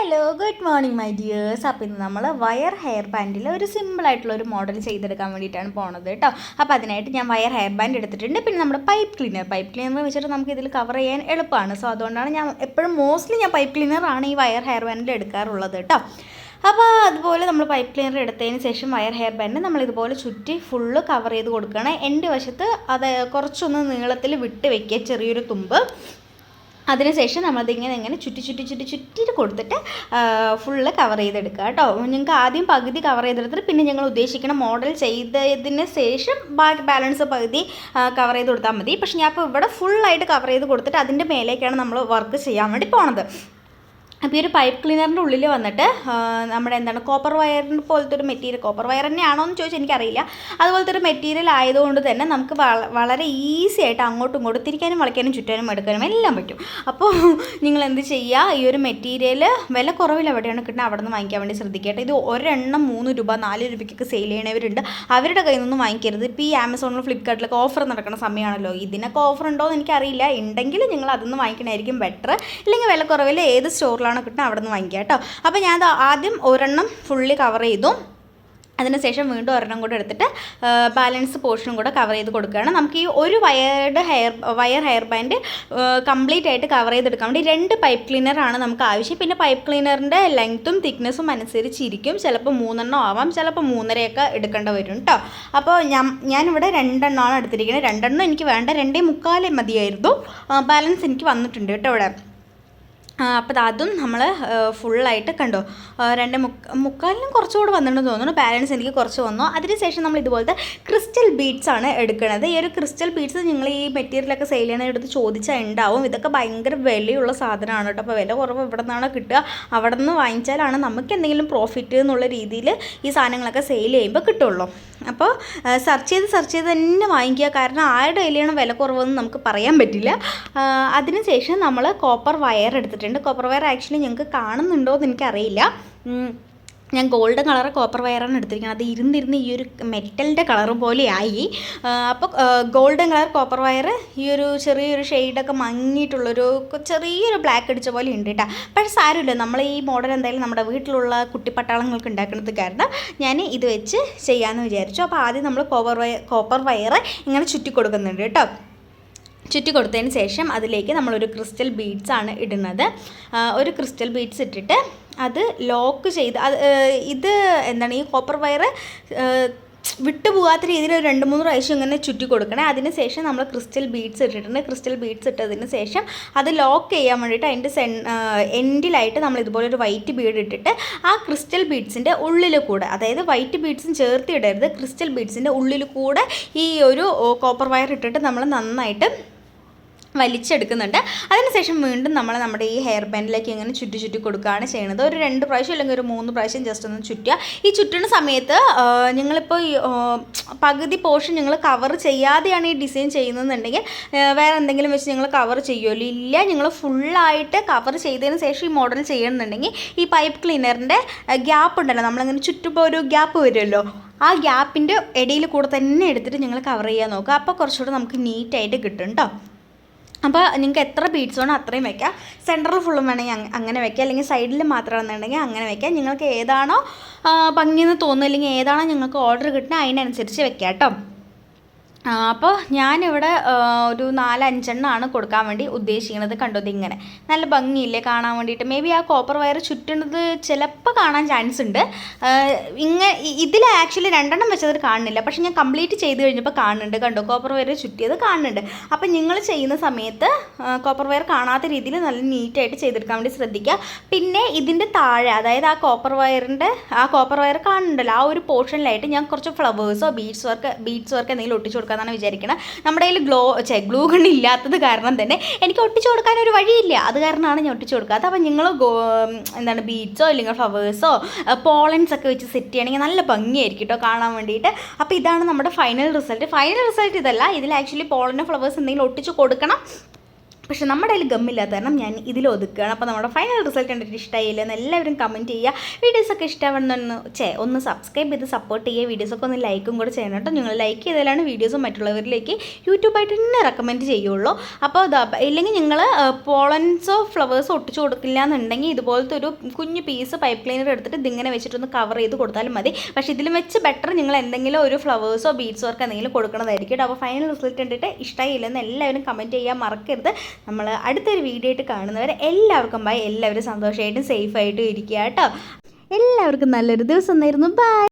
Hello good morning my dears അപ്പോൾ ഇന്ന് നമ്മൾ വയർ ഹെയർ ബാൻഡിൽ ഒരു സിമ്പിളായിട്ടുള്ള ഒരു മോഡൽ ചെയ്തെടുക്കാൻ വേണ്ടിയിട്ടാണ് പോണത് കേട്ടോ അപ്പോൾ അതിനായിട്ട് ഞാൻ വയർ ഹെയർ ബാൻഡ് എടുത്തിട്ടുണ്ട്. പിന്നെ നമ്മുടെ പൈപ്പ് ക്ലീനർ പൈപ്പ് ക്ലീനർ വെച്ചിട്ട് നമുക്ക് ഇതിൽ കവർ ചെയ്യാൻ എളുപ്പമാണ്. സോ അതുകൊണ്ടാണ് ഞാൻ എപ്പോഴും മോസ്റ്റ്ലി ഞാൻ പൈപ്പ് ക്ലീനറാണ് ഈ വയർ ഹെയർ ബാൻഡിൽ എടുക്കാറുള്ളത് കേട്ടോ അപ്പോൾ അതുപോലെ നമ്മൾ പൈപ്പ് ക്ലീനർ എടുത്തതിന് ശേഷം വയർ ഹെയർ ബാൻഡ് നമ്മൾ ഇതുപോലെ ചുറ്റി ഫുള്ള് കവർ ചെയ്ത് കൊടുക്കണം എന്റെ വശത്ത് അത് കുറച്ചൊന്ന് നീളത്തിൽ വിട്ട് വെക്കുക ചെറിയൊരു തുമ്പ്. അതിനുശേഷം നമ്മളതിങ്ങനെ ഇങ്ങനെ ചുറ്റി ചുറ്റി ചുറ്റി ചുറ്റിട്ട് കൊടുത്തിട്ട് ഫുള്ള് കവർ ചെയ്തെടുക്കുക കേട്ടോ. ഞങ്ങൾക്ക് ആദ്യം പകുതി കവർ ചെയ്തെടുത്തിട്ട് പിന്നെ ഞങ്ങൾ ഉദ്ദേശിക്കുന്ന മോഡൽ ചെയ്തതിന് ശേഷം ബാക്കി ബാലൻസ് പകുതി കവർ ചെയ്ത് കൊടുത്താൽ മതി. പക്ഷെ ഞാൻ ഇപ്പോൾ ഇവിടെ ഫുള്ളായിട്ട് കവർ ചെയ്ത് കൊടുത്തിട്ട് അതിന്റെ മേലേക്കാണ് നമ്മൾ വർക്ക് ചെയ്യാൻ വേണ്ടി പോണത്. അപ്പോൾ ഈ ഒരു പൈപ്പ് ക്ലീനറിന്റെ ഉള്ളിൽ വന്നിട്ട് നമ്മുടെ എന്താണ് കോപ്പർ വയറിന്റെ പോലത്തെ ഒരു മെറ്റീരിയൽ കോപ്പർ വയർ തന്നെയാണോ എന്ന് ചോദിച്ചാൽ എനിക്കറിയില്ല. അതുപോലത്തെ ഒരു മെറ്റീരിയൽ ആയതുകൊണ്ട് തന്നെ നമുക്ക് വളരെ ഈസി ആയിട്ട് അങ്ങോട്ടും ഇങ്ങോട്ടും തിരിക്കാനും വളയ്ക്കാനും ചുറ്റാനും എടുക്കാനും എല്ലാം പറ്റും. അപ്പോൾ നിങ്ങൾ എന്ത് ചെയ്യുക ഈ ഒരു മെറ്റീരിയൽ വില കുറവിൽ എവിടെയാണ് കിട്ടുന്നത് അവിടെ നിന്ന് വാങ്ങിക്കാൻ വേണ്ടി ശ്രദ്ധിക്കട്ടെ. ഇത് ഒരെണ്ണം മൂന്ന് രൂപ നാല് രൂപയ്ക്കൊക്കെ സെയിൽ ചെയ്യണവരുണ്ട്. അവരുടെ കയ്യിൽ നിന്നും വാങ്ങിക്കരുത്. ഇപ്പോൾ ഈ ആമസോണിലും ഫ്ലിപ്കാർട്ടിലൊക്കെ ഓഫർ നടക്കുന്ന സമയമാണല്ലോ ഇതിനൊക്കെ ഓഫർ ഉണ്ടോ എന്ന് എനിക്കറിയില്ല. ഉണ്ടെങ്കിൽ നിങ്ങൾ അതിൽ നിന്ന് വാങ്ങിക്കണമായിരിക്കും ബെറ്റർ ഇല്ലെങ്കിൽ വില കുറവിൽ ഏത് സ്റ്റോറിലാണോ കിട്ടുന്നത് അവിടെ നിന്ന് വാങ്ങിക്കുക കേട്ടോ. അപ്പോൾ ഞാൻ ആദ്യം ഒരെണ്ണം ഫുള്ളി കവർ ചെയ്തു. അതിനുശേഷം വീണ്ടും ഒരെണ്ണം കൂടെ എടുത്തിട്ട് ബാലൻസ് പോർഷനും കൂടെ കവർ ചെയ്ത് കൊടുക്കുകയാണ്. നമുക്ക് ഈ ഒരു wired hair wire hair band complete ആയിട്ട് കവർ ചെയ്തെടുക്കാൻ വേണ്ടി രണ്ട് പൈപ്പ് ക്ലീനറാണ് നമുക്ക് ആവശ്യം. പിന്നെ പൈപ്പ് ക്ലീനറിന്റെ ലെങ്ത്തും തിക്നെസ്സും അനുസരിച്ചിരിക്കും. ചിലപ്പോൾ മൂന്നെണ്ണം ആവാം ചിലപ്പോൾ മൂന്നരയൊക്കെ എടുക്കേണ്ടി വരും കേട്ടോ അപ്പോൾ ഞാൻ ഞാനിവിടെ രണ്ടെണ്ണമാണ് എടുത്തിരിക്കുന്നത്. രണ്ടെണ്ണം എനിക്ക് വേണ്ട രണ്ടേ മുക്കാലേ മതിയായിരുന്നു. ബാലൻസ് എനിക്ക് വന്നിട്ടുണ്ട് കേട്ടോ ഇവിടെ. അപ്പോൾ അതും നമ്മൾ ഫുള്ളായിട്ട് കണ്ടോ. രണ്ട് മുക്ക മുക്കാലിനും കുറച്ചുകൂടെ വന്നിട്ടുണ്ടെന്ന് തോന്നുന്നു. ബാലൻസ് എനിക്ക് കുറച്ച് വന്നു. അതിനുശേഷം നമ്മൾ ഇതുപോലത്തെ ക്രിസ്റ്റൽ ബീഡ്സ് ആണ് എടുക്കുന്നത് ഈ ഒരു ക്രിസ്റ്റൽ ബീഡ്സ് നിങ്ങൾ ഈ മെറ്റീരിയലൊക്കെ സെയിൽ ചെയ്യണ ചോദിച്ചാൽ ഉണ്ടാവും ഇതൊക്കെ ഭയങ്കര വിലയുള്ള സാധനമാണ് കേട്ടോ. അപ്പോൾ വില കുറവ് ഇവിടെ നിന്നാണ് കിട്ടുക. അവിടെ നിന്ന് വാങ്ങിച്ചാലാണ് നമുക്ക് എന്തെങ്കിലും പ്രോഫിറ്റ് എന്നുള്ള രീതിയിൽ ഈ സാധനങ്ങളൊക്കെ സെയിൽ ചെയ്യുമ്പോൾ കിട്ടുള്ളൂ. അപ്പോൾ സെർച്ച് ചെയ്ത് സെർച്ച് ചെയ്ത് തന്നെ വാങ്ങിക്കുക. കാരണം ആരുടെ കയ്യിലാണ് വില കുറവെന്ന് നമുക്ക് പറയാൻ പറ്റില്ല. അതിനുശേഷം നമ്മൾ കോപ്പർ വയർ എടുത്തിട്ടുണ്ട്. കോപ്പർ വയർ ആക്ച്വലി ഞങ്ങൾക്ക് കാണുന്നുണ്ടോ എന്ന് എനിക്കറിയില്ല ഞാൻ ഗോൾഡൻ കളർ കോപ്പർ വയറാണ് എടുത്തിരിക്കുന്നത്. അത് ഇരുന്നിരുന്ന് ഈ ഒരു മെറ്റലിന്റെ കളർ പോലെ ആയി. അപ്പോൾ ഗോൾഡൻ കളർ കോപ്പർ വയർ ഈ ഒരു ചെറിയൊരു ഷെയ്ഡൊക്കെ മങ്ങിയിട്ടുള്ളൊരു ചെറിയൊരു ബ്ലാക്ക് അടിച്ച പോലെ ഉണ്ട് കേട്ടോ പക്ഷേ സാരമില്ല. നമ്മൾ ഈ മോഡൽ എന്തായാലും നമ്മുടെ വീട്ടിലുള്ള കുട്ടിപ്പട്ടാളങ്ങൾക്ക് ഉണ്ടാക്കുന്നത് കാരണം ഞാൻ ഇത് വെച്ച് ചെയ്യാമെന്ന് വിചാരിച്ചു. അപ്പോൾ ആദ്യം നമ്മൾ കോപ്പർ വയർ കോപ്പർ വയർ ഇങ്ങനെ ചുറ്റി കൊടുക്കുന്നുണ്ട് കേട്ടോ ചുറ്റി കൊടുത്തതിന് ശേഷം അതിലേക്ക് നമ്മളൊരു ക്രിസ്റ്റൽ ബീഡ്സ് ആണ് ഇടുന്നത്. ഒരു ക്രിസ്റ്റൽ ബീഡ്സ് ഇട്ടിട്ട് അത് ലോക്ക് ചെയ്ത് അത് ഇത് എന്താണ് ഈ കോപ്പർ വയർ വിട്ടുപോകാത്ത രീതിയിൽ ഒരു രണ്ട് മൂന്ന് പ്രാവശ്യം ഇങ്ങനെ ചുറ്റി കൊടുക്കണേ. അതിന് ശേഷം നമ്മൾ ക്രിസ്റ്റൽ ബീഡ്സ് ഇട്ടിട്ടുണ്ട്. ക്രിസ്റ്റൽ ബീഡ്സ് ഇട്ടതിന് ശേഷം അത് ലോക്ക് ചെയ്യാൻ വേണ്ടിയിട്ട് അതിന്റെ സെൻ എൻഡിലായിട്ട് നമ്മൾ ഇതുപോലെ ഒരു വൈറ്റ് ബീഡ് ഇട്ടിട്ട് ആ ക്രിസ്റ്റൽ ബീഡ്സിന്റെ ഉള്ളിൽ കൂടെ അതായത് വൈറ്റ് ബീഡ്സും ചേർത്ത് ഇടരുത് ക്രിസ്റ്റൽ ബീഡ്സിന്റെ ഉള്ളിൽ കൂടെ ഈ ഒരു കോപ്പർ വയർ ഇട്ടിട്ട് നമ്മൾ നന്നായിട്ട് വലിച്ചെടുക്കുന്നുണ്ട്. അതിനുശേഷം വീണ്ടും നമ്മൾ നമ്മുടെ ഈ ഹെയർ ബാൻഡിലേക്ക് ഇങ്ങനെ ചുറ്റി ചുറ്റി കൊടുക്കുകയാണ് ചെയ്യുന്നത്. ഒരു രണ്ട് പ്രാവശ്യം അല്ലെങ്കിൽ ഒരു മൂന്ന് പ്രാവശ്യം ജസ്റ്റ് ഒന്ന് ചുറ്റുക. ഈ ചുറ്റുന്ന സമയത്ത് നിങ്ങളിപ്പോൾ പകുതി പോർഷൻ നിങ്ങൾ കവർ ചെയ്യാതെയാണ് ഈ ഡിസൈൻ ചെയ്യുന്നതെന്നുണ്ടെങ്കിൽ വേറെ എന്തെങ്കിലും വെച്ച് നിങ്ങൾ കവർ ചെയ്യുമല്ലോ ഇല്ല നിങ്ങൾ ഫുള്ളായിട്ട് കവർ ചെയ്തതിന് ശേഷം ഈ മോഡൽ ചെയ്യണമെന്നുണ്ടെങ്കിൽ ഈ പൈപ്പ് ക്ലീനറിന്റെ ഗ്യാപ്പ് ഉണ്ടല്ലോ. നമ്മളിങ്ങനെ ചുറ്റുമ്പോൾ ഒരു ഗ്യാപ്പ് വരുമല്ലോ. ആ ഗ്യാപ്പിന്റെ ഇടയിൽ കൂടെ തന്നെ എടുത്തിട്ട് നിങ്ങൾ കവർ ചെയ്യാൻ നോക്കുക. അപ്പോൾ കുറച്ചുകൂടെ നമുക്ക് നീറ്റായിട്ട് കിട്ടും കേട്ടോ അപ്പോൾ നിങ്ങൾക്ക് എത്ര ബീഡ്സ് വേണോ അത്രയും വെക്കാം. സെന്ററിൽ ഫുള്ളും വേണമെങ്കിൽ അങ്ങ- അങ്ങനെ വെക്കാം. അല്ലെങ്കിൽ സൈഡിൽ മാത്രം മാത്രമാണെന്നുണ്ടെങ്കിൽ അങ്ങനെ വെക്കാം. നിങ്ങൾക്ക് ഏതാണോ ഭംഗിയെന്ന് തോന്നുന്നു അല്ലെങ്കിൽ ഏതാണോ നിങ്ങൾക്ക് ഓർഡർ കിട്ടുന്നത് അതിനനുസരിച്ച് വെക്കാം കേട്ടോ. അപ്പോൾ ഞാനിവിടെ ഒരു നാലഞ്ചെണ്ണമാണ് കൊടുക്കാൻ വേണ്ടി ഉദ്ദേശിക്കുന്നത്. കണ്ടത് ഇങ്ങനെ നല്ല ഭംഗിയില്ലേ കാണാൻ വേണ്ടിയിട്ട്. മേ ബി ആ കോപ്പർ വയർ ചുറ്റുന്നത് ചിലപ്പോൾ കാണാൻ ചാൻസ് ഉണ്ട്. ഇങ്ങനെ ഇതിൽ ആക്ച്വലി രണ്ടെണ്ണം വെച്ചത് കാണുന്നില്ല. പക്ഷെ ഞാൻ കംപ്ലീറ്റ് ചെയ്ത് കഴിഞ്ഞപ്പോൾ കാണുന്നുണ്ട്. കണ്ടോ കോപ്പർ വയർ ചുറ്റിയത് കാണുന്നുണ്ട്. അപ്പോൾ നിങ്ങൾ ചെയ്യുന്ന സമയത്ത് കോപ്പർ വയർ കാണാത്ത രീതിയിൽ നല്ല നീറ്റായിട്ട് ചെയ്തെടുക്കാൻ വേണ്ടി ശ്രദ്ധിക്കുക. പിന്നെ ഇതിന്റെ താഴെ അതായത് ആ കോപ്പർ വയറിന്റെ ആ കോപ്പർ വയർ കാണുന്നുണ്ടല്ലോ. ആ ഒരു പോർഷനിലായിട്ട് ഞാൻ കുറച്ച് ഫ്ലവേഴ്സോ ബീഡ്സ് വർക്ക് ബീഡ്സ് വർക്ക് എന്തെങ്കിലും ഒട്ടിച്ചു കൊടുക്കാമെന്നാണ് വിചാരിക്കുന്നത് നമ്മുടെ കയ്യിൽ ഗ്ലോ ചെ ഗ്ലൂ ഗൺ ഇല്ലാത്തത് കാരണം തന്നെ എനിക്ക് ഒട്ടിച്ച് കൊടുക്കാൻ ഒരു വഴിയില്ല. അത് കാരണമാണ് ഞാൻ ഒട്ടിച്ച് കൊടുക്കാത്തത്. അപ്പം നിങ്ങൾ എന്താണ് ബീഡ്സോ അല്ലെങ്കിൽ ഫ്ലവേഴ്സോ പോളൻസ് ഒക്കെ വെച്ച് സെറ്റ് ചെയ്യണമെങ്കിൽ നല്ല ഭംഗിയായിരിക്കും കേട്ടോ കാണാൻ വേണ്ടിയിട്ട്. അപ്പോൾ ഇതാണ് നമ്മുടെ ഫൈനൽ റിസൾട്ട് ഫൈനൽ റിസൾട്ട് ഇതല്ല. ഇതിൽ ആക്ച്വലി പോളന്റെ ഫ്ലവേഴ്സ് എന്തെങ്കിലും ഒട്ടിച്ച് കൊടുക്കണം. പക്ഷെ നമ്മുടെ കയ്യിൽ ഗമ്മില്ലാത്ത കാരണം ഞാൻ ഇതിൽ ഒതുക്കുകയാണ്. അപ്പോൾ നമ്മുടെ ഫൈനൽ റിസൾട്ട് കണ്ടിട്ട് ഇഷ്ടമായില്ല എന്ന് എല്ലാവരും കമന്റ് ചെയ്യുക. വീഡിയോസൊക്കെ ഇഷ്ടമാണെന്നൊന്ന് ചേ ഒന്ന് സബ്സ്ക്രൈബ് ചെയ്ത് സപ്പോർട്ട് ചെയ്യുക. വീഡിയോസൊക്കെ ഒന്ന് ലൈക്കും കൂടെ ചെയ്യണം കേട്ടോ. നിങ്ങൾ ലൈക്ക് ചെയ്താലാണ് വീഡിയോസ് മറ്റുള്ളവരിലേക്ക് യൂട്യൂബായിട്ട് തന്നെ റെക്കമെൻഡ് ചെയ്യുള്ളൂ. അപ്പോൾ ഇല്ലെങ്കിൽ നിങ്ങൾ പോളൻസോ ഫ്ലവേഴ്സോ ഒട്ടിച്ചു കൊടുക്കില്ല എന്നുണ്ടെങ്കിൽ ഇതുപോലത്തെ ഒരു കുഞ്ഞു പീസ് പൈപ്പ് ക്ലീനർ എടുത്തിട്ട് ഇതിങ്ങനെ വെച്ചിട്ടൊന്ന് കവർ ചെയ്ത് കൊടുത്താലും മതി. പക്ഷേ ഇതിലും വെച്ച് ബെറ്റർ നിങ്ങൾ എന്തെങ്കിലും ഒരു ഫ്ലവേഴ്സോ ബീഡ്സോ ഒക്കെ എന്തെങ്കിലും കൊടുക്കണതായിരിക്കും അപ്പോൾ ഫൈനൽ റിസൾട്ട് കണ്ടിട്ട് ഇഷ്ടമായില്ലെന്ന് എല്ലാവരും കമന്റ് ചെയ്യാൻ മറക്കരുത്. നമ്മൾ അടുത്തൊരു വീഡിയോ ആയിട്ട് കാണുന്നവരെ എല്ലാവർക്കും ബൈ എല്ലാവരും സന്തോഷമായിട്ടും സേഫായിട്ടും ഇരിക്കുക കേട്ടോ. എല്ലാവർക്കും നല്ലൊരു ദിവസം നേരുന്നു ബൈ